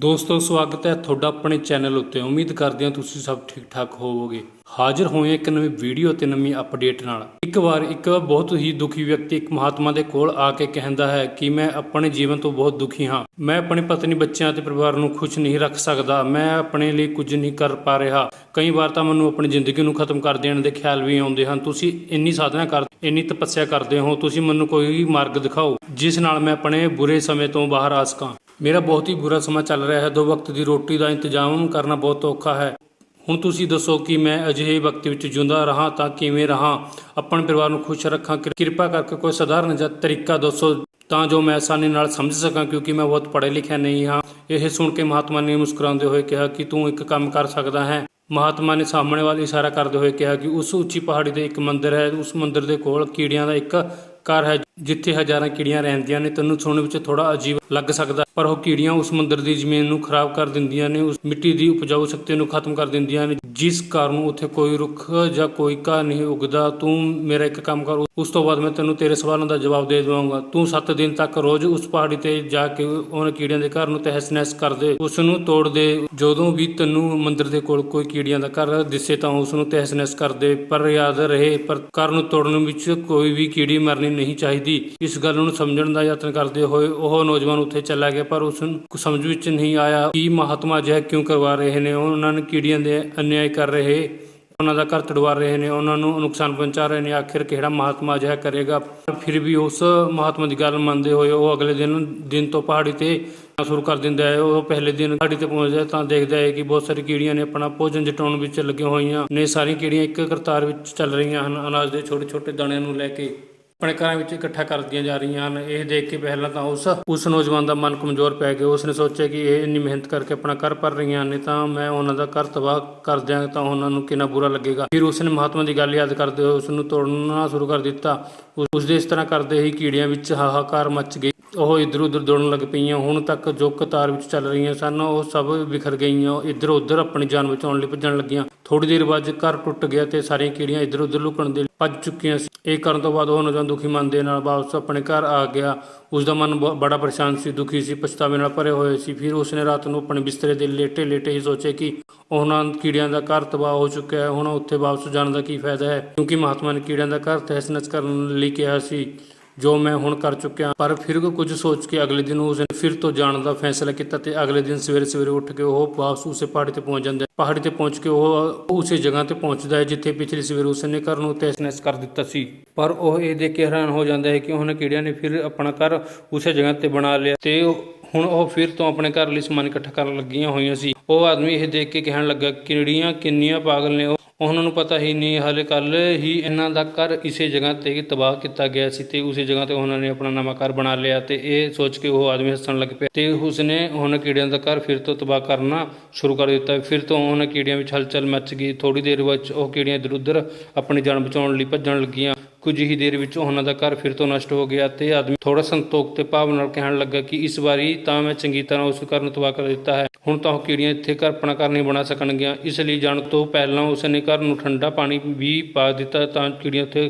ਦੋਸਤੋ, ਸਵਾਗਤ ਹੈ ਤੁਹਾਡਾ ਆਪਣੇ ਚੈਨਲ ਉੱਤੇ। ਉਮੀਦ ਕਰਦੇ ਹਾਂ ਤੁਸੀਂ ਸਭ ਠੀਕ ਠਾਕ ਹੋਵੋਗੇ। ਹਾਜ਼ਰ ਹੋਏ ਇੱਕ ਨਵੀਂ ਵੀਡੀਓ ਤੇ ਨਵੀਂ ਅਪਡੇਟ ਨਾਲ। ਇੱਕ ਵਾਰ ਇੱਕ ਬਹੁਤ ਹੀ ਦੁਖੀ ਵਿਅਕਤੀ ਇੱਕ ਮਹਾਤਮਾ ਦੇ ਕੋਲ ਆ ਕੇ ਕਹਿੰਦਾ ਹੈ ਕਿ ਮੈਂ ਆਪਣੇ ਜੀਵਨ ਤੋਂ ਬਹੁਤ ਦੁਖੀ ਹਾਂ। ਮੈਂ ਆਪਣੇ ਪਤਨੀ, ਬੱਚਿਆਂ ਅਤੇ ਪਰਿਵਾਰ ਨੂੰ ਖੁਸ਼ ਨਹੀਂ ਰੱਖ ਸਕਦਾ। ਮੈਂ ਆਪਣੇ ਲਈ ਕੁਝ ਨਹੀਂ ਕਰ ਪਾ ਰਿਹਾ। ਕਈ ਵਾਰ ਤਾਂ ਮੈਨੂੰ ਆਪਣੀ ਜ਼ਿੰਦਗੀ ਨੂੰ ਖਤਮ ਕਰ ਦੇਣ ਦੇ ਖਿਆਲ ਵੀ ਆਉਂਦੇ ਹਨ। ਤੁਸੀਂ ਇੰਨੀ ਸਾਧਨਾ ਕਰ ਇੰਨੀ ਤਪੱਸਿਆ ਕਰਦੇ ਹੋ, ਤੁਸੀਂ ਮੈਨੂੰ ਕੋਈ ਮਾਰਗ ਦਿਖਾਓ, ਜਿਸ ਨਾਲ ਮੈਂ ਆਪਣੇ ਬੁਰੇ ਸਮੇਂ ਤੋਂ ਬਾਹਰ ਆ ਸਕਾਂ। ਮੇਰਾ ਬਹੁਤ ਹੀ ਬੁਰਾ ਸਮਾਂ ਚੱਲ ਰਿਹਾ ਹੈ, ਦੋ ਵਕਤ ਦੀ ਰੋਟੀ ਦਾ ਇੰਤਜ਼ਾਮ ਕਰਨਾ ਬਹੁਤ ਔਖਾ ਹੈ। ਹੁਣ ਤੁਸੀਂ ਦੱਸੋ ਕਿ ਮੈਂ ਅਜਿਹੇ ਵਕਤ ਵਿੱਚ ਜਿਉਂਦਾ ਰਹਾ ਤਾਂ ਕਿਵੇਂ ਰਹਾ? ਆਪਣੇ ਪਰਿਵਾਰ ਨੂੰ ਖੁਸ਼ ਰੱਖਾਂ ਕਿਰ- ਕਿਰਪਾ ਕਰਕੇ ਕੋਈ ਸਧਾਰਨ ਜਿਹਾ ਤਰੀਕਾ ਦੱਸੋ, ਤਾਂ ਜੋ ਮੈਂ ਆਸਾਨੀ ਨਾਲ ਸਮਝ ਸਕਾਂ, ਕਿਉਂਕਿ ਮੈਂ ਬਹੁਤ ਪੜ੍ਹਿਆ ਲਿਖਿਆ ਨਹੀਂ ਹਾਂ। ਇਹ ਸੁਣ ਕੇ ਮਹਾਤਮਾ ਨੇ ਮੁਸਕਰਾਉਂਦੇ ਹੋਏ ਕਿਹਾ ਕਿ ਤੂੰ ਇੱਕ ਕੰਮ ਕਰ ਸਕਦਾ ਹੈ। ਮਹਾਤਮਾ ਨੇ ਸਾਹਮਣੇ ਵੱਲ ਇਸ਼ਾਰਾ ਕਰਦੇ ਹੋਏ ਕਿਹਾ ਕਿ ਉਸ ਉੱਚੀ ਪਹਾੜੀ ਤੇ ਇੱਕ ਮੰਦਿਰ ਹੈ, ਉਸ ਮੰਦਿਰ ਦੇ ਕੋਲ ਕੀੜਿਆਂ ਦਾ ਇੱਕ ਘਰ ਹੈ ਜਿੱਥੇ ਹਜ਼ਾਰਾਂ ਕੀੜੀਆਂ ਰਹਿੰਦੀਆਂ ਨੇ, ਤੈਨੂੰ ਸੁਣਨ ਵਿੱਚ ਥੋੜਾ ਅਜੀਬ ਲੱਗ ਸਕਦਾ। ਪਰ ਉਹ ਕੀੜੀਆਂ ਉਸ ਮੰਦਿਰ ਦੀ ਜ਼ਮੀਨ ਨੂੰ ਖਰਾਬ ਕਰ ਦਿੰਦੀਆਂ ਨੇ, ਉਸ ਮਿੱਟੀ ਦੀ ਉਪਜਾਊ ਸ਼ਕਤੀ ਨੂੰ ਖਤਮ ਕਰ ਦਿੰਦੀਆਂ ਨੇ, ਜਿਸ ਕਾਰਨ ਉੱਥੇ ਕੋਈ ਰੁੱਖ ਜਾਂ ਕੋਈ ਘਾਹ ਨਹੀਂ ਉਗਦਾ। ਤੂੰ ਮੇਰਾ ਇੱਕ ਕੰਮ ਕਰ, ਉਸ ਤੋਂ ਬਾਅਦ ਮੈਂ ਤੈਨੂੰ ਤੇਰੇ ਸਵਾਲਾਂ ਦਾ ਜਵਾਬ ਦੇ ਦੇਵਾਂਗਾ। ਤੂੰ 7 ਦਿਨ ਤੱਕ ਰੋਜ਼ ਉਸ ਪਹਾੜੀ ਤੇ ਜਾ ਕੇ ਉਹਨਾਂ ਕੀੜੀਆਂ ਦੇ ਘਰ ਨੂੰ ਤਹਿਸ ਨਹਿਸ ਕਰ ਦੇ। ਉਸ ਨੂੰ ਤੋੜ ਦੇ। ਜਦੋਂ ਵੀ ਤੈਨੂੰ ਮੰਦਿਰ ਦੇ ਕੋਲ ਕੋਈ ਕੀੜੀਆਂ ਦਾ ਘਰ ਦਿਸੇ ਤਾਂ ਉਸ ਨੂੰ ਤਹਿਸ ਨਹਿਸ ਕਰ ਦੇ। ਪਰ ਯਾਦ ਰਹੇ, ਪਰ ਘਰ ਨੂੰ ਤੋੜਨ ਵਿੱਚ ਕੋਈ ਵੀ ਕੀੜੀ ਮਰਨੀ ਨਹੀਂ ਚਾਹੀਦੀ। ਇਸ ਗੱਲ ਨੂੰ ਸਮਝਣ ਦਾ ਯਤਨ ਕਰਦੇ ਹੋਏ ਉਹ ਨੌਜਵਾਨ ਉੱਥੇ ਚਲਾ ਗਿਆ, ਪਰ ਉਸ ਨੂੰ ਸਮਝ ਵਿੱਚ ਨਹੀਂ ਆਇਆ ਕਿ ਮਹਾਤਮਾ ਅਜਿਹਾ ਕਿਉਂ ਕਰਵਾ ਰਹੇ ਨੇ। ਉਹਨਾਂ ਨੇ ਕੀੜੀਆਂ ਦੇ ਅਨਿਆਏ ਕਰ ਰਹੇ, ਉਹਨਾਂ ਦਾ ਘਰ ਤੜਵਾ ਰਹੇ ਨੇ, ਉਹਨਾਂ ਨੂੰ ਨੁਕਸਾਨ ਪਹੁੰਚਾ ਰਹੇ ਨੇ, ਆਖਿਰ ਕਿਹੜਾ ਮਹਾਤਮਾ ਅਜਿਹਾ ਕਰੇਗਾ? ਫਿਰ ਵੀ ਉਸ ਮਹਾਤਮਾ ਦੀ ਗੱਲ ਮੰਨਦੇ ਹੋਏ ਉਹ ਅਗਲੇ ਦਿਨ ਦਿਨ ਤੋਂ ਪਹਾੜੀ ਤੇ ਸ਼ੁਰੂ ਕਰ ਦਿੰਦਾ ਹੈ। ਉਹ ਪਹਿਲੇ ਦਿਨ ਪਹਾੜੀ ਤੇ ਪਹੁੰਚਦਾ ਹੈ ਤਾਂ ਦੇਖਦਾ ਹੈ ਕਿ ਬਹੁਤ ਸਾਰੀ ਕੀੜੀਆਂ ਨੇ ਆਪਣਾ ਭੋਜਨ ਜਟਾਉਣ ਵਿੱਚ ਲੱਗੀਆਂ ਹੋਈਆਂ ਨੇ। ਸਾਰੀਆਂ ਕੀੜੀਆਂ ਇੱਕ ਕਰਤਾਰ ਵਿੱਚ ਚੱਲ ਰਹੀਆਂ ਹਨ। ਅਨਾਜ ਦੇ ਛੋਟੇ ਛੋਟੇ ਦਾਣਿਆਂ ਨੂੰ ਲੈ ਕੇ ਆਪਣੇ ਘਰਾਂ ਵਿੱਚ ਇਕੱਠਾ ਕਰਦੀਆਂ ਜਾ ਰਹੀਆਂ ਹਨ। ਇਹ ਦੇਖ ਕੇ ਪਹਿਲਾਂ ਤਾਂ ਉਸ ਉਸ ਨੌਜਵਾਨ ਦਾ ਮਨ ਕਮਜ਼ੋਰ ਪੈ ਗਿਆ। ਉਸਨੇ ਸੋਚਿਆ ਕਿ ਇਹ ਇੰਨੀ ਮਿਹਨਤ ਕਰਕੇ ਆਪਣਾ ਘਰ ਭਰ ਰਹੀਆਂ ਨੇ ਤਾਂ ਮੈਂ ਉਹਨਾਂ ਦਾ ਘਰ ਤਬਾਹ ਕਰ ਦਿਆਂ ਤਾਂ ਉਹਨਾਂ ਨੂੰ ਕਿੰਨਾ ਬੁਰਾ ਲੱਗੇਗਾ। ਫਿਰ ਉਸਨੇ ਮਹਾਤਮਾ ਦੀ ਗੱਲ ਯਾਦ ਕਰਦੇ ਹੋਏ ਉਸ ਨੂੰ ਤੋੜਨਾ ਸ਼ੁਰੂ ਕਰ ਦਿੱਤਾ। ਉਸ ਦੇ ਇਸ ਤਰ੍ਹਾਂ ਕਰਦੇ ਹੀ ਕੀੜੀਆਂ ਵਿੱਚ ਹਾਹਾਕਾਰ ਮਚ ਗਈ। ਉਹ ਇੱਧਰ ਉੱਧਰ ਦੌੜਨ ਲੱਗ ਪਈਆਂ। ਹੁਣ ਤੱਕ ਜੋ ਕਤਾਰ ਵਿੱਚ ਚੱਲ ਰਹੀਆਂ ਸਨ, ਉਹ ਸਭ ਵਿਖਰ ਗਈਆਂ। ਇੱਧਰ ਉੱਧਰ ਆਪਣੀ ਜਾਨ ਬਚਾਉਣ ਲਈ ਭੱਜਣ ਲੱਗੀਆਂ। ਥੋੜੀ ਦੇਰ ਬਾਅਦ ਘਰ ਟੁੱਟ ਗਿਆ ਤੇ ਸਾਰੀਆਂ ਕੀੜੀਆਂ ਇੱਧਰ ਉੱਧਰ ਲੁਕਣ ਦੇ ਭੱਜ ਚੁੱਕੀਆਂ ਸੀ। ਇਹ ਕਰਨ ਤੋਂ ਬਾਅਦ ਉਹ ਨੌਜਵਾਨ ਦੁਖੀ ਮਨ ਦੇ ਨਾਲ ਵਾਪਸ ਆਪਣੇ ਘਰ ਆ ਗਿਆ। ਉਸ ਦਾ ਮਨ ਬ- ਬੜਾ ਪਰੇਸ਼ਾਨ ਸੀ, ਦੁਖੀ ਸੀ, ਪਛਤਾਵੇ ਨਾਲ ਭਰੇ ਹੋਏ ਸੀ। ਫਿਰ ਉਸਨੇ ਰਾਤ ਨੂੰ ਆਪਣੇ ਬਿਸਤਰੇ ਦੇ ਲੇਟੇ ਲੇਟੇ ਹੀ ਸੋਚਿਆ ਕਿ ਉਹਨਾਂ ਕੀੜਿਆਂ ਦਾ ਘਰ ਤਬਾਹ ਹੋ ਚੁੱਕਿਆ ਹੈ। ਹੁਣ ਉੱਥੇ ਵਾਪਸ ਜਾਣ ਦਾ ਕੀ ਫਾਇਦਾ ਹੈ? ਕਿਉਂਕਿ ਮਹਾਤਮਾ ਨੇ ਕੀੜਿਆਂ ਦਾ ਘਰ ਤਹਿਸ ਨਹਿਸ ਕਰਨ ਲਈ ਕਿਹਾ ਸੀ। ਜੋ ਮੈਂ ਹੁਣ ਕਰ ਚੁੱਕਿਆ, ਪਰ ਫਿਰ ਵੀ ਕੁਝ ਸੋਚ ਕੇ ਅਗਲੇ ਦਿਨ ਉਸਨੇ ਫਿਰ ਤੋਂ ਜਾਣ ਦਾ ਫੈਸਲਾ ਕੀਤਾ ਤੇ ਅਗਲੇ ਦਿਨ ਸਵੇਰੇ ਸਵੇਰੇ ਉੱਠ ਕੇ ਉਹ ਵਾਪਸ ਉਸੇ ਪਹਾੜੀ ਤੇ ਪਹੁੰਚ ਜਾਂਦਾ ਹੈ। ਪਹਾੜੀ ਤੇ ਪਹੁੰਚ ਕੇ ਉਹ ਉਸੇ ਜਗ੍ਹਾ ਤੇ ਪਹੁੰਚਦਾ ਹੈ ਜਿੱਥੇ ਪਿਛਲੀ ਸਵੇਰ ਉਸਨੇ ਘਰ ਨੂੰ ਤਹਿਸ-ਨਹਿਸ ਕਰ ਦਿੱਤਾ ਸੀ। ਪਰ ਉਹ ਇਹ ਦੇਖ ਕੇ ਹੈਰਾਨ ਹੋ ਜਾਂਦਾ ਹੈ ਕਿ ਉਹਨਾਂ ਕੀੜਿਆਂ ਨੇ ਫਿਰ ਆਪਣਾ ਘਰ ਉਸੇ ਜਗ੍ਹਾ ਤੇ ਬਣਾ ਲਿਆ ਤੇ ਹੁਣ ਉਹ ਫਿਰ ਤੋਂ ਆਪਣੇ ਘਰ ਲਈ ਸਮਾਨ ਇਕੱਠਾ ਕਰਨ ਲੱਗੀਆਂ ਹੋਈਆਂ ਸੀ। ਉਹ ਆਦਮੀ ਇਹ ਦੇਖ ਕੇ ਕਹਿਣ ਲੱਗਾ, ਕਿੜੀਆਂ ਕਿੰਨੀਆਂ ਪਾਗਲ ਨੇ, ਉਹ ਉਹਨਾਂ ਨੂੰ ਪਤਾ ਹੀ ਨਹੀਂ, ਹਾਲੇ ਕੱਲ੍ਹ ਹੀ ਇਹਨਾਂ ਦਾ ਘਰ ਇਸੇ ਜਗ੍ਹਾ ਤੇ ਤਬਾਹ ਕੀਤਾ ਗਿਆ ਸੀ ਅਤੇ ਉਸੇ ਜਗ੍ਹਾ ਤੇ ਉਹਨਾਂ ਨੇ ਆਪਣਾ ਨਵਾਂ ਘਰ ਬਣਾ ਲਿਆ ਅਤੇ ਇਹ ਸੋਚ ਕੇ ਉਹ ਆਦਮੀ ਹੱਸਣ ਲੱਗ ਪਿਆ ਤੇ ਉਸਨੇ ਉਹਨਾਂ ਕੀੜਿਆਂ ਦਾ ਘਰ ਫਿਰ ਤੋਂ ਤਬਾਹ ਕਰਨਾ ਸ਼ੁਰੂ ਕਰ ਦਿੱਤਾ। ਫਿਰ ਤੋਂ ਉਹਨਾਂ ਕੀੜਿਆਂ ਵਿੱਚ ਹਲਚਲ ਮਚ ਗਈ ਥੋੜੀ ਦੇਰ ਵਿੱਚ ਉਹ ਕੀੜੀਆਂ ਇੱਧਰ ਉੱਧਰ ਆਪਣੀ ਜਾਨ ਬਚਾਉਣ ਲਈ ਭੱਜਣ ਲੱਗੀਆਂ। ਕੁਝ ਹੀ ਦੇਰ ਵਿੱਚ ਉਹਨਾਂ ਦਾ ਘਰ ਫਿਰ ਤੋਂ ਨਸ਼ਟ ਹੋ ਗਿਆ ਤੇ ਆਦਮੀ ਥੋੜਾ ਸੰਤੋਖ ਤੇ ਭਾਵ ਨਾਲ ਕਹਿਣ ਲੱਗਾ ਕਿ ਇਸ ਵਾਰੀ ਤਾਂ ਮੈਂ ਚੰਗੀ ਤਰ੍ਹਾਂ ਉਸ ਘਰ ਨੂੰ ਤਬਾਹ ਕਰ ਦਿੱਤਾ ਹੈ। ਹੁਣ ਤਾਂ ਉਹ ਕੀੜੀਆਂ ਇੱਥੇ ਘਰ ਆਪਣਾ ਘਰ ਨਹੀਂ ਬਣਾ ਸਕਣਗੀਆਂ। ਇਸ ਲਈ ਜਾਣ ਤੋਂ ਪਹਿਲਾਂ ਉਸ ਨੇ ਘਰ ਨੂੰ ਠੰਡਾ ਪਾਣੀ ਵੀ ਪਾ ਦਿੱਤਾ ਤਾਂ ਕੀੜੀਆਂ ਉੱਥੇ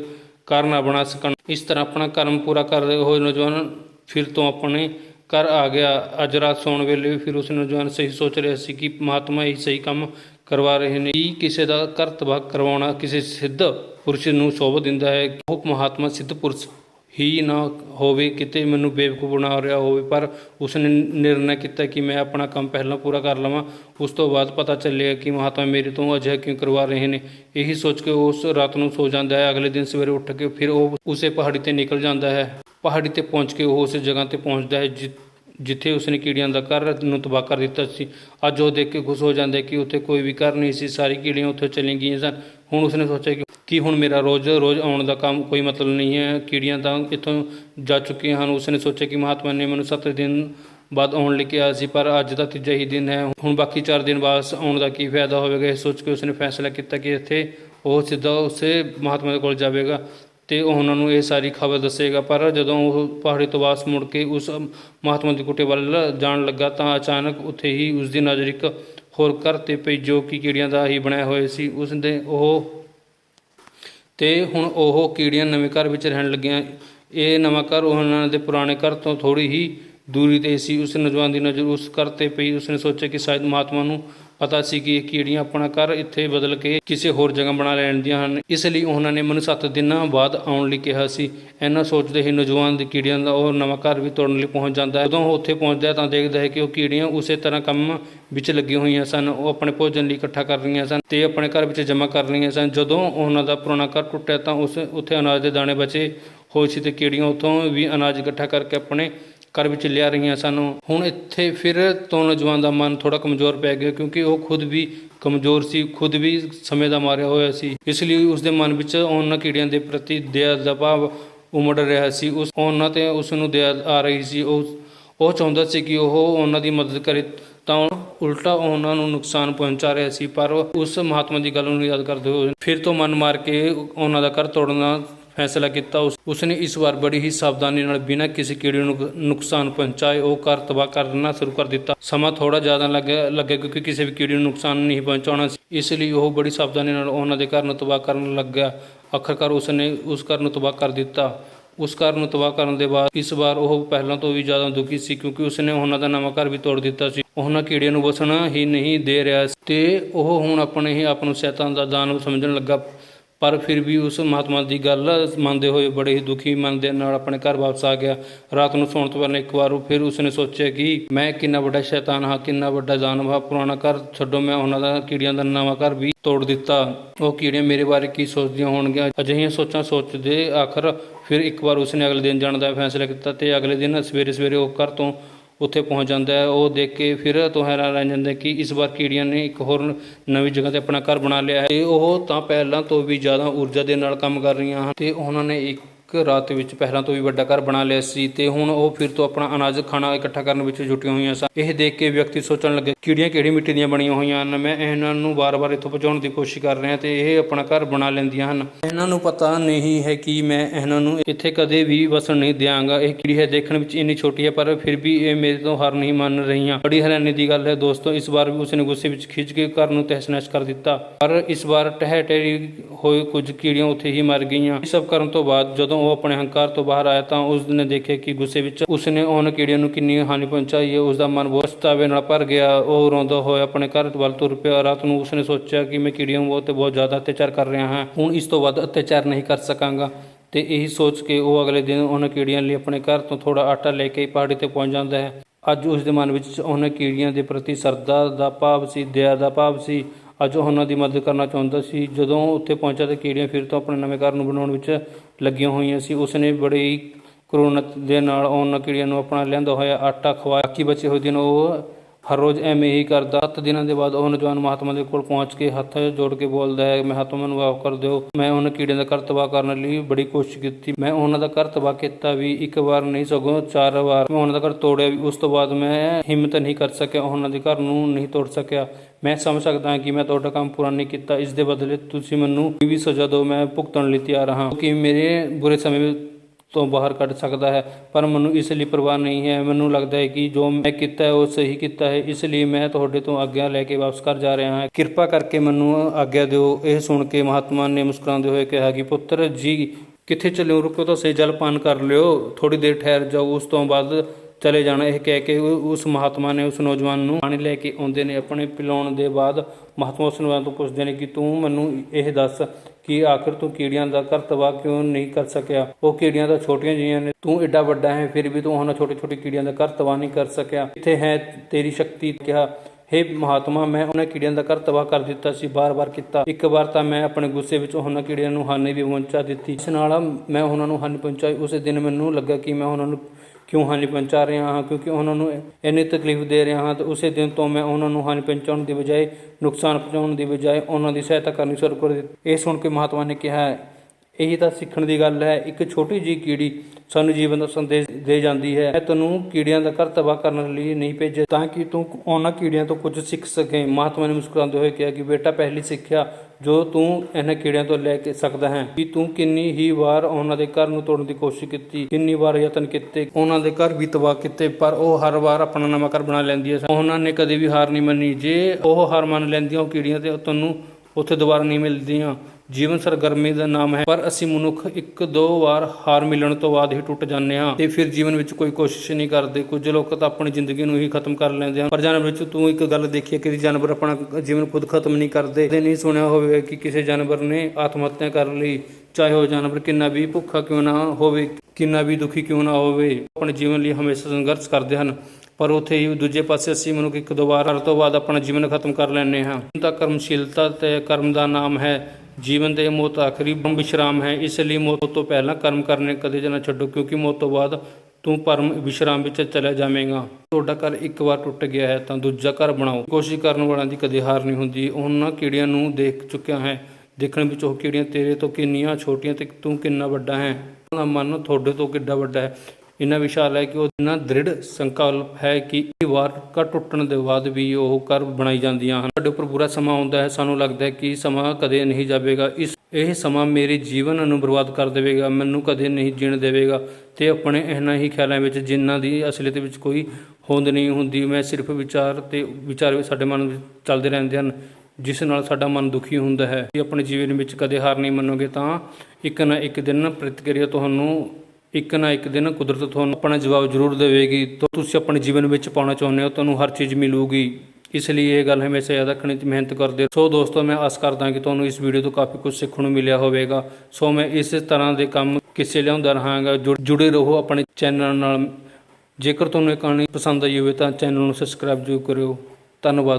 ਘਰ ਨਾ ਬਣਾ ਸਕਣ। ਇਸ ਤਰ੍ਹਾਂ ਆਪਣਾ ਕਰਮ ਪੂਰਾ ਕਰਦੇ ਹੋਏ ਨੌਜਵਾਨ ਫਿਰ ਤੋਂ ਆਪਣੇ ਘਰ ਆ ਗਿਆ। ਅੱਜ ਰਾਤ ਸੌਣ ਵੇਲੇ ਫਿਰ ਉਸ ਨੌਜਵਾਨ ਸਹੀ ਸੋਚ ਰਿਹਾ ਸੀ ਕਿ ਮਹਾਤਮਾ ਹੀ ਸਹੀ ਕੰਮ ਕਰਵਾ ਰਹੇ ਨੇ। ਕੀ ਕਿਸੇ ਦਾ ਘਰ ਤਬਾਹ ਕਰਵਾਉਣਾ ਕਿਸੇ ਸਿੱਧ ਪੁਰਸ਼ ਨੂੰ ਸ਼ੋਭਾ ਦਿੰਦਾ ਹੈ। ਉਹ ਮਹਾਤਮਾ ਸਿੱਧ ਪੁਰਸ਼ ਹੀ ਨਾ ਹੋਵੇ, ਕਿਤੇ ਮੈਨੂੰ ਬੇਵਕੂਫ ਬਣਾ ਰਿਹਾ ਹੋਵੇ, ਪਰ ਉਸਨੇ ਨਿਰਣਾ ਕੀਤਾ ਕਿ ਮੈਂ ਆਪਣਾ ਕੰਮ ਪਹਿਲਾਂ ਪੂਰਾ ਕਰ ਲਵਾਂ। ਉਸ ਤੋਂ ਬਾਅਦ ਪਤਾ ਚੱਲਿਆ ਕਿ ਮਹਾਤਮਾ ਮੇਰੇ ਤੋਂ ਅਜਿਹਾ ਕਿਉਂ ਕਰਵਾ ਰਹੇ ਨੇ। ਇਹੀ ਸੋਚ ਕੇ ਉਸ ਰਾਤ ਨੂੰ ਸੋ ਜਾਂਦਾ ਹੈ। ਅਗਲੇ ਦਿਨ ਸਵੇਰੇ ਉੱਠ ਕੇ ਫਿਰ ਉਹ ਉਸੇ ਪਹਾੜੀ ਤੇ ਨਿਕਲ ਜਾਂਦਾ ਹੈ। ਪਹਾੜੀ ਤੇ ਪਹੁੰਚ ਕੇ ਉਹ ਉਸ ਜਗ੍ਹਾ ਤੇ ਪਹੁੰਚਦਾ ਹੈ ਜਿ- ਜਿੱਥੇ ਉਸਨੇ ਕੀੜੀਆਂ ਦਾ ਘਰ ਨੂੰ ਤਬਾਹ ਕਰ ਦਿੱਤਾ ਸੀ। ਅੱਜ ਉਹ ਦੇਖ ਕੇ ਖੁਸ਼ ਹੋ ਜਾਂਦਾ ਕਿ ਉੱਥੇ ਕੋਈ ਵੀ ਘਰ ਨਹੀਂ ਸੀ, ਸਾਰੀ ਕੀੜੀਆਂ ਉੱਥੇ ਚਲੀ ਗਈਆਂ ਸਨ। ਹੁਣ ਉਸਨੇ ਸੋਚਿਆ ਕਿ ਕਿ ਹੁਣ ਮੇਰਾ ਰੋਜ਼ ਰੋਜ਼ ਆਉਣ ਦਾ ਕੰਮ ਕੋਈ ਮਤਲਬ ਨਹੀਂ ਹੈ, ਕੀੜੀਆਂ ਤਾਂ ਇੱਥੋਂ ਜਾ ਚੁੱਕੀਆਂ ਹਨ। ਉਸਨੇ ਸੋਚਿਆ ਕਿ ਮਹਾਤਮਾ ਨੇ ਮੈਨੂੰ 7 ਦਿਨ ਬਾਅਦ ਆਉਣ ਲਈ ਕਿਹਾ ਸੀ, ਪਰ ਅੱਜ ਦਾ ਤੀਜਾ ਹੀ ਦਿਨ ਹੈ। ਹੁਣ ਬਾਕੀ 4 ਦਿਨ ਬਾਅਦ ਆਉਣ ਦਾ ਕੀ ਫਾਇਦਾ ਹੋਵੇਗਾ? ਇਹ ਸੋਚ ਕੇ ਉਸਨੇ ਫੈਸਲਾ ਕੀਤਾ ਕਿ ਇੱਥੇ ਉਹ ਸਿੱਧਾ ਉਸੇ ਮਹਾਤਮਾ ਦੇ ਕੋਲ ਜਾਵੇਗਾ। ਅਤੇ ਉਹਨਾਂ ਨੂੰ ਇਹ ਸਾਰੀ ਖਬਰ ਦੱਸੇਗਾ। ਪਰ ਜਦੋਂ ਉਹ ਪਹਾੜੀ ਤੋਂ ਵਾਪਸ ਮੁੜ ਕੇ ਉਸ ਮਹਾਤਮਾ ਦੀ ਕੁੱਟੇ ਵੱਲ ਜਾਣ ਲੱਗਾ ਤਾਂ ਅਚਾਨਕ ਉੱਥੇ ਹੀ ਉਸ ਦੀ ਨਜ਼ਰ ਇੱਕ ਹੋਰ ਘਰ ਤੇ ਪਈ ਜੋ ਕਿ ਕੀੜੀਆਂ ਦਾ ਹੀ ਬਣਾਇਆ ਹੋਇਆ ਸੀ। ਉਸ ਦੇ ਉਹ ਤੇ ਹੁਣ ਉਹ ਕੀੜੀਆਂ ਨਵੇਂ ਘਰ ਵਿੱਚ ਰਹਿਣ ਲੱਗੀਆਂ। ਇਹ ਨਵਾਂ ਘਰ ਉਹਨਾਂ ਦੇ ਪੁਰਾਣੇ ਘਰ ਤੋਂ ਥੋੜੀ ਹੀ ਦੂਰੀ ਤੇ ਸੀ। ਉਸ ਨੌਜਵਾਨ ਦੀ ਨਜ਼ਰ ਉਸ ਘਰ ਤੇ ਪਈ। ਉਸਨੇ ਸੋਚਿਆ ਕਿ ਸ਼ਾਇਦ ਮਹਾਤਮਾ ਨੂੰ ਪਤਾ ਸੀ ਕਿ ਇਹ ਕੀੜੀਆਂ ਆਪਣਾ ਘਰ ਇੱਥੇ ਬਦਲ ਕੇ ਕਿਸੇ ਹੋਰ ਜਗ੍ਹਾ ਬਣਾ ਲੈਣ ਦੀਆਂ ਹਨ। ਇਸ ਲਈ ਉਹਨਾਂ ਨੇ ਮੈਨੂੰ 7 ਦਿਨਾਂ ਬਾਅਦ ਆਉਣ ਲਈ ਕਿਹਾ ਸੀ। ਇਹਨਾਂ ਸੋਚਦੇ ਹੀ ਨੌਜਵਾਨ ਦੀ ਕੀੜੀਆਂ ਦਾ ਉਹ ਨਵਾਂ ਘਰ ਵੀ ਤੋੜਨ ਲਈ ਪਹੁੰਚ ਜਾਂਦਾ ਹੈ। ਜਦੋਂ ਉਹ ਉੱਥੇ ਪਹੁੰਚਦਾ ਹੈ ਤਾਂ ਦੇਖਦਾ ਹੈ ਕਿ ਉਹ ਕੀੜੀਆਂ ਉਸੇ ਤਰ੍ਹਾਂ ਕੰਮ ਵਿੱਚ ਲੱਗੀਆਂ ਹੋਈਆਂ ਸਨ। ਉਹ ਆਪਣੇ ਭੋਜਨ ਲਈ ਇਕੱਠਾ ਕਰ ਰਹੀਆਂ ਸਨ ਤੇ ਆਪਣੇ ਘਰ ਵਿੱਚ ਜਮ੍ਹਾਂ ਕਰ ਰਹੀਆਂ ਸਨ। ਜਦੋਂ ਉਹਨਾਂ ਦਾ ਪੁਰਾਣਾ ਘਰ ਟੁੱਟਿਆ ਤਾਂ ਉਸ, ਉੱਥੇ ਅਨਾਜ ਦੇ ਦਾਣੇ ਬਚੇ ਹੋਏ ਸੀ ਤੇ ਕੀੜੀਆਂ ਉੱਥੋਂ ਵੀ ਅਨਾਜ ਇਕੱਠਾ ਕਰਕੇ ਆਪਣੇ ਘਰ ਵਿੱਚ ਲਿਆ ਰਹੀਆਂ ਸਨ। ਹੁਣ ਇੱਥੇ ਫਿਰ ਤੋਂ ਨੌਜਵਾਨ ਦਾ ਮਨ ਥੋੜਾ ਕਮਜ਼ੋਰ ਪੈ ਗਿਆ ਕਿਉਂਕਿ ਉਹ ਖੁਦ ਵੀ ਕਮਜ਼ੋਰ ਸੀ, ਖੁਦ ਵੀ ਸਮੇਂ ਦਾ ਮਾਰਿਆ ਹੋਇਆ ਸੀ। ਇਸ ਲਈ ਉਸ ਦੇ ਮਨ ਵਿੱਚ ਉਹਨਾਂ ਕੀੜਿਆਂ ਦੇ ਪ੍ਰਤੀ ਦਇਆ ਦਾ ਭਾਵ ਉਮੜ ਰਿਹਾ ਸੀ। ਉਸ ਉਹਨਾਂ ਤੇ ਉਸ ਨੂੰ ਦਇਆ ਆ ਰਹੀ ਸੀ। ਉਹ ਉਹ ਚਾਹੁੰਦਾ ਸੀ ਕਿ ਉਹ ਉਹਨਾਂ ਦੀ ਮਦਦ ਕਰੇ ਤਾਂ ਉਲਟਾ ਉਹਨਾਂ ਨੂੰ ਨੁਕਸਾਨ ਪਹੁੰਚਾ ਰਿਹਾ ਸੀ। ਪਰ ਉਸ ਮਹਾਤਮਾ ਦੀ ਗੱਲ ਨੂੰ ਯਾਦ ਕਰਦੇ ਹੋਏ ਫਿਰ ਤੋਂ ਮਨ ਮਾਰ ਕੇ ਉਹਨਾਂ ਦਾ ਘਰ ਤੋੜਨਾ ਫੈਸਲਾ ਕੀਤਾ। ਉਸ ਉਸਨੇ ਇਸ ਵਾਰ ਬੜੀ ਹੀ ਸਾਵਧਾਨੀ ਨਾਲ ਬਿਨਾਂ ਕਿਸੇ ਕੀੜੇ ਨੂੰ ਨੁਕਸਾਨ ਪਹੁੰਚਾਏ। ਉਹ ਘਰ ਤਬਾਹ ਕਰਨਾ ਸ਼ੁਰੂ ਕਰ ਦਿੱਤਾ। ਸਮਾਂ ਥੋੜਾ ਜ਼ਿਆਦਾ ਲੱਗਿਆ ਲੱਗਿਆ ਕਿਉਂਕਿ ਕਿਸੇ ਵੀ ਕੀੜੇ ਨੂੰ ਨੁਕਸਾਨ ਨਹੀਂ ਪਹੁੰਚਾਉਣਾ ਇਸ ਲਈ ਉਹ ਬੜੀ ਸਾਵਧਾਨੀ ਨਾਲ ਉਹਨਾਂ ਦੇ ਘਰ ਨੂੰ ਤਬਾਹ ਕਰਨ ਲੱਗਾ ਆਖਰਕਾਰ ਉਸਨੇ ਉਸ ਘਰ ਨੂੰ ਤਬਾਹ ਕਰ ਦਿੱਤਾ। ਉਸ ਘਰ ਨੂੰ ਤਬਾਹ ਕਰਨ ਦੇ ਬਾਅਦ ਇਸ ਵਾਰ ਉਹ ਪਹਿਲਾਂ ਤੋਂ ਵੀ ਜ਼ਿਆਦਾ ਦੁਖੀ ਸੀ ਕਿਉਂਕਿ ਉਸਨੇ ਉਹਨਾਂ ਦਾ ਨਵਾਂ ਘਰ ਵੀ ਤੋੜ ਦਿੱਤਾ ਸੀ। ਉਹਨਾਂ ਕੀੜਿਆਂ ਨੂੰ ਵਸਣਾ ਹੀ ਨਹੀਂ ਦੇ ਰਿਹਾ ਤੇ ਉਹ ਹੁਣ ਆਪਣੇ ਹੀ ਆਪ ਨੂੰ ਸ਼ੈਤਾਨ ਦਾ ਦਾਨਵ ਸਮਝਣ ਲੱਗਾ। ਪਰ ਫਿਰ ਵੀ ਉਸ ਮਹਾਤਮਾ ਦੀ ਗੱਲ ਮੰਨਦੇ ਹੋਏ ਬੜੇ ਹੀ ਦੁਖੀ ਮਨ ਦੇ ਨਾਲ ਆਪਣੇ ਘਰ ਵਾਪਸ ਆ ਗਿਆ। ਰਾਤ ਨੂੰ ਸੌਣ ਤੋਂ ਪਹਿਲਾਂ ਇੱਕ ਵਾਰ ਫਿਰ ਉਸਨੇ ਸੋਚਿਆ ਕਿ ਮੈਂ ਕਿੰਨਾ ਵੱਡਾ ਸ਼ੈਤਾਨ ਹਾਂ, ਕਿੰਨਾ ਵੱਡਾ ਜਾਨਵ ਹਾਂ, ਪੁਰਾਣਾ ਘਰ ਛੱਡੋ, ਮੈਂ ਉਹਨਾਂ ਦਾ ਕੀੜਿਆਂ ਦਾ ਨਵਾਂ ਘਰ ਵੀ ਤੋੜ ਦਿੱਤਾ। ਉਹ ਕੀੜੀਆਂ ਮੇਰੇ ਬਾਰੇ ਕੀ ਸੋਚਦੀਆਂ ਹੋਣਗੀਆਂ? ਅਜਿਹੀਆਂ ਸੋਚਾਂ ਸੋਚਦੇ ਆਖਰ ਫਿਰ ਇੱਕ ਵਾਰ ਉਸਨੇ ਅਗਲੇ ਦਿਨ ਜਾਣ ਦਾ ਫੈਸਲਾ ਕੀਤਾ ਤੇ ਅਗਲੇ ਦਿਨ ਸਵੇਰੇ ਸਵੇਰੇ ਉਹ ਘਰ ਤੋਂ ਉੱਥੇ ਪਹੁੰਚ ਜਾਂਦਾ ਹੈ। ਉਹ ਦੇਖ ਕੇ ਫਿਰ ਤੋਂ ਹੈਰਾਨ ਰਹਿ ਜਾਂਦਾ ਕਿ ਇਸ ਵਾਰ ਕੀੜੀਆਂ ਨੇ ਇੱਕ ਹੋਰ ਨਵੀਂ ਜਗ੍ਹਾ ਤੇ ਆਪਣਾ ਘਰ ਬਣਾ ਲਿਆ ਹੈ। ਤੇ ਉਹ ਤਾਂ ਪਹਿਲਾਂ ਤੋਂ ਵੀ ਜ਼ਿਆਦਾ ਊਰਜਾ ਦੇ ਨਾਲ ਕੰਮ ਕਰ ਰਹੀਆਂ ਹਨ। ਤੇ ਉਹਨਾਂ ਨੇ ਇੱਕ ਰਾਤ ਵਿੱਚ ਪਹਿਲਾਂ ਤੋਂ ਵੀ ਵੱਡਾ ਘਰ ਬਣਾ ਲਿਆ ਸੀ ਤੇ ਹੁਣ ਉਹ ਫਿਰ ਤੋਂ ਆਪਣਾ ਅਨਾਜ ਖਾਣਾ ਇਕੱਠਾ ਕਰਨ ਵਿੱਚ ਜੁਟੀਆਂ ਹੋਈਆਂ ਸਨ। ਇਹ ਦੇਖ ਕੇ ਵਿਅਕਤੀ ਸੋਚਣ ਲੱਗੇ ਕੀੜੀਆਂ ਕਿਹੜੀ ਮਿੱਟੀ ਦੀਆਂ ਬਣੀਆਂ ਹੋਈਆਂ ਹਨ? ਮੈਂ ਇਹਨਾਂ ਨੂੰ ਵਾਰ-ਵਾਰ ਇੱਥੋਂ ਪਹੁੰਚਾਉਣ ਦੀ ਕੋਸ਼ਿਸ਼ ਕਰ ਰਿਹਾ ਤੇ ਇਹ ਆਪਣਾ ਘਰ ਬਣਾ ਲੈਂਦੀਆਂ ਹਨ। ਇਹਨਾਂ ਨੂੰ ਪਤਾ ਨਹੀਂ ਹੈ ਕਿ ਮੈਂ ਇਹਨਾਂ ਨੂੰ ਇੱਥੇ ਕਦੇ ਵੀ ਵਸਣ ਨਹੀਂ ਦਿਆਂਗਾ। ਇਹ ਕੀੜੀ ਹੈ ਦੇਖਣ ਵਿੱਚ ਇੰਨੀ ਛੋਟੀ ਹੈ, ਪਰ ਫਿਰ ਵੀ ਇਹ ਮੇਰੇ ਤੋਂ ਹਾਰ ਨਹੀਂ ਮੰਨ ਰਹੀਆਂ। ਬੜੀ ਹੈਰਾਨੀ ਦੀ ਗੱਲ ਹੈ, ਦੋਸਤੋ, ਇਸ ਵਾਰ ਵੀ ਉਸਨੇ ਗੁੱਸੇ ਵਿੱਚ ਖਿੱਚ ਕੇ ਘਰ ਨੂੰ ਤਹਿਸ-ਨਹਿਸ ਕਰ ਦਿੱਤਾ। ਪਰ ਇਸ ਵਾਰ ਟਹਿ ਟਹਿਰੀ ਹੋਏ ਕੁਝ ਕੀੜੀਆਂ ਉੱਥੇ ਹੀ ਮਰ ਗਈਆਂ। ਇਹ ਸਭ ਕਰਨ ਤੋਂ ਬਾਅਦ ਜਦੋਂ ਉਹ ਆਪਣੇ ਹੰਕਾਰ ਤੋਂ ਬਾਹਰ ਆਇਆ ਤਾਂ ਉਸ ਨੇ ਦੇਖਿਆ ਕਿ ਗੁੱਸੇ ਵਿੱਚ ਉਸਨੇ ਉਹਨਾਂ ਕੀੜਿਆਂ ਨੂੰ ਕਿੰਨੀ ਹਾਨੀ ਪਹੁੰਚਾਈ ਹੈ। ਉਸ ਦਾ ਮਨ ਬਹੁਤ ਪਛਤਾਵੇ ਨਾਲ ਭਰ ਗਿਆ। ਉਹ ਰੋਂਦਾ ਹੋਇਆ ਆਪਣੇ ਘਰ ਵੱਲ ਤੁਰ ਪਿਆ। ਰਾਤ ਨੂੰ ਉਸਨੇ ਸੋਚਿਆ ਕਿ ਮੈਂ ਕੀੜੀਆਂ ਬਹੁਤ ਬਹੁਤ ਜ਼ਿਆਦਾ ਅਤਿਆਚਾਰ ਕਰ ਰਿਹਾ ਹਾਂ। ਹੁਣ ਇਸ ਤੋਂ ਵੱਧ ਅਤਿਆਚਾਰ ਨਹੀਂ ਕਰ ਸਕਾਂਗਾ। ਤੇ ਇਹੀ ਸੋਚ ਕੇ ਉਹ ਅਗਲੇ ਦਿਨ ਉਹਨਾਂ ਕੀੜੀਆਂ ਲਈ ਆਪਣੇ ਘਰ ਤੋਂ ਥੋੜਾ ਆਟਾ ਲੈ ਕੇ ਪਹਾੜੀ ਤੇ ਪਹੁੰਚ ਜਾਂਦਾ ਹੈ। ਅੱਜ ਉਸ ਦੇ ਮਨ ਵਿੱਚ ਉਹਨਾਂ ਕੀੜੀਆਂ ਦੇ ਪ੍ਰਤੀ ਸਰਦਾ ਦਾ ਭਾਵ ਸੀ, ਦਇਆ ਦਾ ਭਾਵ ਸੀ। ਅੱਜ ਉਹ ਉਹਨਾਂ ਦੀ ਮਦਦ ਕਰਨਾ ਚਾਹੁੰਦਾ ਸੀ। ਜਦੋਂ ਉੱਥੇ ਪਹੁੰਚਿਆ ਤਾਂ ਕੀੜੀਆਂ ਫਿਰ ਤੋਂ ਆਪਣੇ ਨਵੇਂ ਘਰ ਨੂੰ ਬਣਾਉਣ ਵਿੱਚ ਲੱਗੀਆਂ ਹੋਈਆਂ ਸੀ। ਉਸਨੇ ਬੜੇ ਹੀ ਕਰੂਣਤ ਦੇ ਨਾਲ ਉਹਨਾਂ ਕੀੜੀਆਂ ਨੂੰ ਆਪਣਾ ਲਿਆਂਦਾ ਹੋਇਆ ਆਟਾ ਖਵਾਇਆ। ਬਾਕੀ ਬਚੇ ਹੋਏ ਦਿਨ ਉਹ ਹਰ ਰੋਜ਼ ਐਵੇਂ ਹੀ ਕਰਦਾ। ਸੱਤ ਦਿਨਾਂ ਦੇ ਬਾਅਦ ਉਹ ਨੌਜਵਾਨ ਮਹਾਤਮਾ ਦੇ ਕੋਲ ਪਹੁੰਚ ਕੇ ਹੱਥ ਜੋੜ ਕੇ ਬੋਲਦਾ ਹੈ ਮਹਾਤਮਾ ਮੈਨੂੰ ਮਾਫ ਕਰ ਦਿਓ। ਮੈਂ ਉਹਨਾਂ ਕੀੜਿਆਂ ਦਾ ਘਰ ਤਬਾਹ ਕਰਨ ਲਈ ਬੜੀ ਕੋਸ਼ਿਸ਼ ਕੀਤੀ। ਮੈਂ ਉਹਨਾਂ ਦਾ ਘਰ ਤਬਾਹ ਕੀਤਾ ਵੀ ਇੱਕ ਵਾਰ ਨਹੀਂ, ਸਗੋਂ ਚਾਰ ਵਾਰ ਮੈਂ ਉਹਨਾਂ ਦਾ ਘਰ ਤੋੜਿਆ ਵੀ। ਉਸ ਤੋਂ ਬਾਅਦ ਮੈਂ ਹਿੰਮਤ ਨਹੀਂ ਕਰ ਸਕਿਆ, ਉਹਨਾਂ ਦੇ ਘਰ ਨੂੰ ਨਹੀਂ ਤੋੜ ਸਕਿਆ। ਮੈਂ ਸਮਝ ਸਕਦਾ ਹਾਂ ਕਿ ਮੈਂ ਤੁਹਾਡਾ ਕੰਮ ਪੂਰਾ ਨਹੀਂ ਕੀਤਾ। ਇਸ ਦੇ ਬਦਲੇ ਤੁਸੀਂ ਮੈਨੂੰ ਕੋਈ ਵੀ ਸਜ਼ਾ ਦਿਓ, ਮੈਂ ਭੁਗਤਣ ਲਈ ਤਿਆਰ ਹਾਂ। ਕਿ ਮੇਰੇ ਬੁਰੇ ਸਮੇਂ ਤੋਂ ਬਾਹਰ ਕੱਢ ਸਕਦਾ ਹੈ, ਪਰ ਮੈਨੂੰ ਇਸ ਲਈ ਪਰਵਾਹ ਨਹੀਂ ਹੈ। ਮੈਨੂੰ ਲੱਗਦਾ ਹੈ ਕਿ ਜੋ ਮੈਂ ਕੀਤਾ ਹੈ, ਉਹ ਸਹੀ ਕੀਤਾ ਹੈ। ਇਸ ਲਈ ਮੈਂ ਤੁਹਾਡੇ ਤੋਂ ਆਗਿਆ ਲੈ ਕੇ ਵਾਪਸ ਕਰ ਜਾ ਰਿਹਾ ਹਾਂ। ਕਿਰਪਾ ਕਰਕੇ ਮੈਨੂੰ ਆਗਿਆ ਦਿਓ। ਇਹ ਸੁਣ ਕੇ ਮਹਾਤਮਾ ਨੇ ਮੁਸਕਰਾਉਂਦੇ ਹੋਏ ਕਿਹਾ ਕਿ, ਪੁੱਤਰ ਜੀ, ਕਿੱਥੇ ਚੱਲਿਓ? ਰੁਕੋ ਤਾਂ ਸਹੀ, ਜਲ ਪਾਨ ਕਰ ਲਿਓ। ਥੋੜੀ ਦੇਰ ਠਹਿਰ ਜਾਓ। ਉਸ ਤੋਂ ਬਾਅਦ ਚਲੇ ਜਾਣਾ। ਇਹ ਕਹਿ ਕੇ ਉਸ ਮਹਾਤਮਾ ਨੇ ਉਸ ਨੌਜਵਾਨ ਨੂੰ ਪਾਣੀ ਲੈ ਕੇ ਆਉਂਦੇ ਨੇ ਆਪਣੇ ਪਿਲਾਉਣ ਦੇ ਬਾਅਦ ਮਹਾਤਮਾ ਉਸ ਨੌਜਵਾਨ ਤੋਂ ਪੁੱਛਦੇ ਨੇ ਕਿ ਤੂੰ ਮੈਨੂੰ ਇਹ ਦੱਸ ਕਿ ਆਖਰ ਤੂੰ ਕੀੜੀਆਂ ਦਾ ਘਰ ਤਬਾਹ ਕਿਉਂ ਨਹੀਂ ਕਰ ਸਕਿਆ? ਉਹ ਕੀੜੀਆਂ ਤਾਂ ਛੋਟੀਆਂ ਜਿਹੀਆਂ ਨੇ। ਤੂੰ ਐਡਾ ਵੱਡਾ ਹੈ, ਫਿਰ ਵੀ ਤੂੰ ਉਹਨਾਂ ਛੋਟੀ ਛੋਟੀ ਕੀੜੀਆਂ ਦਾ ਘਰ ਤਬਾਹ ਨਹੀਂ ਕਰ ਸਕਿਆ। ਇੱਥੇ ਹੈ ਤੇਰੀ ਸ਼ਕਤੀ ਕਿਹਾ, ਹੇ ਮਹਾਤਮਾ, ਮੈਂ ਉਹਨਾਂ ਕੀੜਿਆਂ ਦਾ ਘਰ ਤਬਾਹ ਕਰ ਦਿੱਤਾ ਸੀ, ਬਾਰ-ਬਾਰ ਕੀਤਾ। ਇੱਕ ਵਾਰ ਤਾਂ ਮੈਂ ਆਪਣੇ ਗੁੱਸੇ ਵਿੱਚ ਉਹਨਾਂ ਕੀੜਿਆਂ ਨੂੰ ਹਾਨੀ ਵੀ ਪਹੁੰਚਾ ਦਿੱਤੀ। ਇਸ ਨਾਲ ਮੈਂ ਉਹਨਾਂ ਨੂੰ ਹਾਨੀ ਪਹੁੰਚਾਈ। ਉਸੇ ਦਿਨ ਮੈਨੂੰ ਲੱਗਾ ਕਿ ਮੈਂ ਉਹਨਾਂ ਨੂੰ ਕਿਉਂ ਹਾਨੀ ਪਹੁੰਚਾ ਰਿਹਾ ਹਾਂ? ਕਿਉਂਕਿ ਉਹਨਾਂ ਨੂੰ ਇੰਨੀ ਤਕਲੀਫ ਦੇ ਰਿਹਾ ਹਾਂ ਤਾਂ ਉਸੇ ਦਿਨ ਤੋਂ ਮੈਂ ਉਹਨਾਂ ਨੂੰ ਹਾਨੀ ਪਹੁੰਚਾਉਣ ਦੀ ਬਜਾਏ, ਨੁਕਸਾਨ ਪਹੁੰਚਾਉਣ ਦੀ ਬਜਾਏ ਉਹਨਾਂ ਦੀ ਸਹਾਇਤਾ ਕਰਨੀ ਸ਼ੁਰੂ ਕਰ ਦਿੱਤੀ। ਇਹ ਸੁਣ ਕੇ ਮਹਾਤਮਾ ਨੇ ਕਿਹਾ ਇਹੀ ਤਾਂ ਸਿੱਖਣ ਦੀ ਗੱਲ ਹੈ, ਇੱਕ ਛੋਟੀ ਜੀ ਕੀੜੀ ਸਾਨੂੰ ਜੀਵਨ ਦਾ ਸੰਦੇਸ਼ ਦੇ ਜਾਂਦੀ ਹੈ, ਮੈਂ ਤੈਨੂੰ ਕੀੜਿਆਂ ਦਾ ਘਰ ਤਬਾਹ ਕਰਨ ਲਈ ਨਹੀਂ ਭੇਜਿਆ, ਤਾਂ ਕਿ ਤੂੰ ਉਹਨਾਂ ਕੀੜਿਆਂ ਤੋਂ ਕੁਝ ਸਿੱਖ ਸਕੇ। ਮਹਾਤਮਾ ਨੇ ਮੁਸਕਰਾਉਂਦੇ ਹੋਏ ਕਿਹਾ ਕਿ ਬੇਟਾ, ਪਹਿਲੀ ਸਿੱਖਿਆ ਜੋ ਤੂੰ ਇਹਨਾਂ ਕੀੜਿਆਂ ਤੋਂ ਲੈ ਕੇ ਸਕਦਾ ਹੈ ਕਿ ਤੂੰ ਕਿੰਨੀ ਹੀ ਵਾਰ ਉਹਨਾਂ ਦੇ ਘਰ ਨੂੰ ਤੋੜਨ ਦੀ ਕੋਸ਼ਿਸ਼ ਕੀਤੀ, ਕਿੰਨੀ ਵਾਰ ਯਤਨ ਕੀਤੇ, ਉਹਨਾਂ ਦੇ ਘਰ ਵੀ ਤਬਾਹ ਕੀਤੇ, ਪਰ ਉਹ ਹਰ ਵਾਰ ਆਪਣਾ ਨਵਾਂ ਘਰ ਬਣਾ ਲੈਂਦੀ ਹੈ ਉਹਨਾਂ ਨੇ ਕਦੇ ਵੀ ਹਾਰ ਨਹੀਂ ਮੰਨੀ। ਜੇ ਉਹ ਹਾਰ ਮੰਨ ਲੈਂਦੀਆਂ, ਉਹ ਕੀੜੀਆਂ ਤੇ ਤੈਨੂੰ ਉੱਥੇ ਦੁਬਾਰਾ ਨਹੀਂ ਮਿਲਦੀਆਂ। ਜੀਵਨ ਸਰਗਰਮੀ ਦਾ ਨਾਮ ਹੈ। ਪਰ ਅਸੀਂ ਮਨੁੱਖ ਇੱਕ ਦੋ ਵਾਰ ਹਾਰ ਮਿਲਣ ਤੋਂ ਬਾਅਦ ਹੀ ਟੁੱਟ ਜਾਂਦੇ ਹਾਂ ਤੇ ਫਿਰ ਜੀਵਨ ਵਿੱਚ ਕੋਈ ਕੋਸ਼ਿਸ਼ ਨਹੀਂ ਕਰਦੇ। ਕੁਝ ਲੋਕ ਤਾਂ ਆਪਣੀ ਜ਼ਿੰਦਗੀ ਨੂੰ ਹੀ ਖਤਮ ਕਰ ਲੈਂਦੇ ਹਨ। ਪਰ ਜਾਨਵਰ ਵਿੱਚ ਤੂੰ ਇੱਕ ਗੱਲ ਦੇਖੀ ਕਿ ਜਾਨਵਰ ਆਪਣਾ ਜੀਵਨ ਖੁਦ ਖਤਮ ਨਹੀਂ ਕਰਦੇ। ਤੇ ਨਹੀਂ ਸੁਣਿਆ ਹੋਵੇ ਕਿ ਕਿਸੇ ਜਾਨਵਰ ਨੇ ਆਤਮ ਹੱਤਿਆ ਕਰ ਲਈ। ਚਾਹੇ ਉਹ ਜਾਨਵਰ ਕਿੰਨਾ ਵੀ ਭੁੱਖਾ ਕਿਉਂ ਨਾ ਹੋਵੇ, ਕਿੰਨਾ ਵੀ ਦੁਖੀ ਕਿਉਂ ਨਾ ਹੋਵੇ, ਆਪਣੇ ਜੀਵਨ ਲਈ ਹਮੇਸ਼ਾ ਸੰਘਰਸ਼ ਕਰਦੇ ਹਨ। ਪਰ ਉੱਥੇ ਹੀ ਦੂਜੇ ਪਾਸੇ ਅਸੀਂ ਮਨੁੱਖ ਇੱਕ ਦੋ ਵਾਰ ਤੋਂ ਬਾਅਦ ਆਪਣਾ ਜੀਵਨ ਖਤਮ ਕਰ ਲੈਂਦੇ ਹਾਂ। ਤਾਂ ਕਰਮਸ਼ੀਲਤਾ ਤੇ ਕਰਮ ਦਾ ਨਾਮ ਹੈ। ਜੀਵਨ 'ਤੇ ਮੌਤ ਆਖਰੀ ਵਿਸ਼ਰਾਮ ਹੈ। ਇਸ ਲਈ ਮੌਤ ਤੋਂ ਪਹਿਲਾਂ ਕਰਮ ਕਰਨੇ ਕਦੇ ਨਾ ਛੱਡੋ, ਕਿਉਂਕਿ ਮੌਤ ਤੋਂ ਬਾਅਦ ਤੂੰ ਪਰਮ ਵਿਸ਼ਰਾਮ ਵਿੱਚ ਚਲਾ ਜਾਵੇਂਗਾ। ਤੁਹਾਡਾ ਘਰ ਇੱਕ ਵਾਰ ਟੁੱਟ ਗਿਆ ਹੈ, ਤਾਂ ਦੂਜਾ ਘਰ ਬਣਾਓ। ਕੋਸ਼ਿਸ਼ ਕਰਨ ਵਾਲਿਆਂ ਦੀ ਕਦੇ ਹਾਰ ਨਹੀਂ ਹੁੰਦੀ। ਉਹਨਾਂ ਕੀੜਿਆਂ ਨੂੰ ਦੇਖ ਚੁੱਕਿਆ ਹੈ। ਦੇਖਣ ਵਿੱਚ ਉਹ ਕੀੜੀਆਂ ਤੇਰੇ ਤੋਂ ਕਿੰਨੀਆਂ ਛੋਟੀਆਂ ਤੇ ਤੂੰ ਕਿੰਨਾ ਵੱਡਾ ਹੈ। ਉਹਨਾਂ ਦਾ ਮਨ ਤੁਹਾਡੇ ਤੋਂ ਕਿੱਡਾ ਵੱਡਾ ਹੈ। ਇੰਨਾ ਵਿਸ਼ਾਲ ਹੈ ਕਿ ਉਹ ਇੰਨਾ ਦ੍ਰਿੜ ਸੰਕਲਪ ਹੈ ਕਿ ਇਹ ਵਾਰ ਘਰ ਟੁੱਟਣ ਦੇ ਬਾਅਦ ਵੀ ਉਹ ਘਰ ਬਣਾਈ ਜਾਂਦੀਆਂ ਹਨ। ਸਾਡੇ ਉੱਪਰ ਬੁਰਾ ਸਮਾਂ ਆਉਂਦਾ ਹੈ। ਸਾਨੂੰ ਲੱਗਦਾ ਹੈ ਕਿ ਸਮਾਂ ਕਦੇ ਨਹੀਂ ਜਾਵੇਗਾ। ਇਸ, ਇਹ ਸਮਾਂ ਮੇਰੇ ਜੀਵਨ ਨੂੰ ਬਰਬਾਦ ਕਰ ਦੇਵੇਗਾ। ਮੈਨੂੰ ਕਦੇ ਨਹੀਂ ਜੀਣ ਦੇਵੇਗਾ। ਤੇ ਆਪਣੇ ਇਹਨਾਂ ਹੀ ਖਿਆਲਾਂ ਵਿੱਚ ਜਿਨ੍ਹਾਂ ਦੀ ਅਸਲੀਅਤ ਵਿੱਚ ਕੋਈ ਹੋਂਦ ਨਹੀਂ ਹੁੰਦੀ, ਮੈਂ ਸਿਰਫ ਵਿਚਾਰ ਤੇ ਵਿਚਾਰ ਸਾਡੇ ਮਨ ਵਿੱਚ ਚੱਲਦੇ ਰਹਿੰਦੇ ਹਨ, ਜਿਸ ਨਾਲ ਸਾਡਾ ਮਨ ਦੁਖੀ ਹੁੰਦਾ ਹੈ। ਜੇ ਆਪਣੇ ਜੀਵਨ ਵਿੱਚ ਕਦੇ ਹਾਰ ਨਹੀਂ ਮੰਨੋਗੇ ਤਾਂ ਇੱਕ ਨਾ ਇੱਕ ਦਿਨ ਪ੍ਰਤੀਕਿਰਿਆ ਤੁਹਾਨੂੰ ਇੱਕ ਨਾ ਇੱਕ ਦਿਨ ਕੁਦਰਤ ਤੁਹਾਨੂੰ ਆਪਣਾ ਜਵਾਬ ਜ਼ਰੂਰ ਦੇਵੇਗੀ। ਤਾਂ ਤੁਸੀਂ ਆਪਣੇ ਜੀਵਨ ਵਿੱਚ ਪਾਉਣਾ ਚਾਹੁੰਦੇ ਹੋ, ਤੁਹਾਨੂੰ ਹਰ ਚੀਜ਼ ਮਿਲੂਗੀ। ਇਸ ਲਈ ਇਹ ਗੱਲ ਹਮੇਸ਼ਾ ਯਾਦ ਰੱਖਣੀ ਤੇ ਮਿਹਨਤ ਕਰਦੇ ਰਹੋ। ਸੋ ਦੋਸਤੋ, ਮੈਂ ਆਸ ਕਰਦਾ ਕਿ ਤੁਹਾਨੂੰ ਇਸ ਵੀਡੀਓ ਤੋਂ ਕਾਫੀ ਕੁਝ ਸਿੱਖਣ ਨੂੰ ਮਿਲਿਆ ਹੋਵੇਗਾ। ਸੋ ਮੈਂ ਇਸ ਤਰ੍ਹਾਂ ਦੇ ਕੰਮ ਕਿਸੇ ਲਿਆਉਂਦਾ ਰਹਾਂਗਾ। ਜੁੜ- ਜੁੜੇ ਰਹੋ ਆਪਣੇ ਚੈਨਲ ਨਾਲ। ਜੇਕਰ ਤੁਹਾਨੂੰ ਇਹ ਕਹਾਣੀ ਪਸੰਦ ਆਈ ਹੋਵੇ ਤਾਂ ਚੈਨਲ ਨੂੰ ਸਬਸਕ੍ਰਾਈਬ ਜ਼ਰੂਰ ਕਰਿਓ। ਧੰਨਵਾਦ।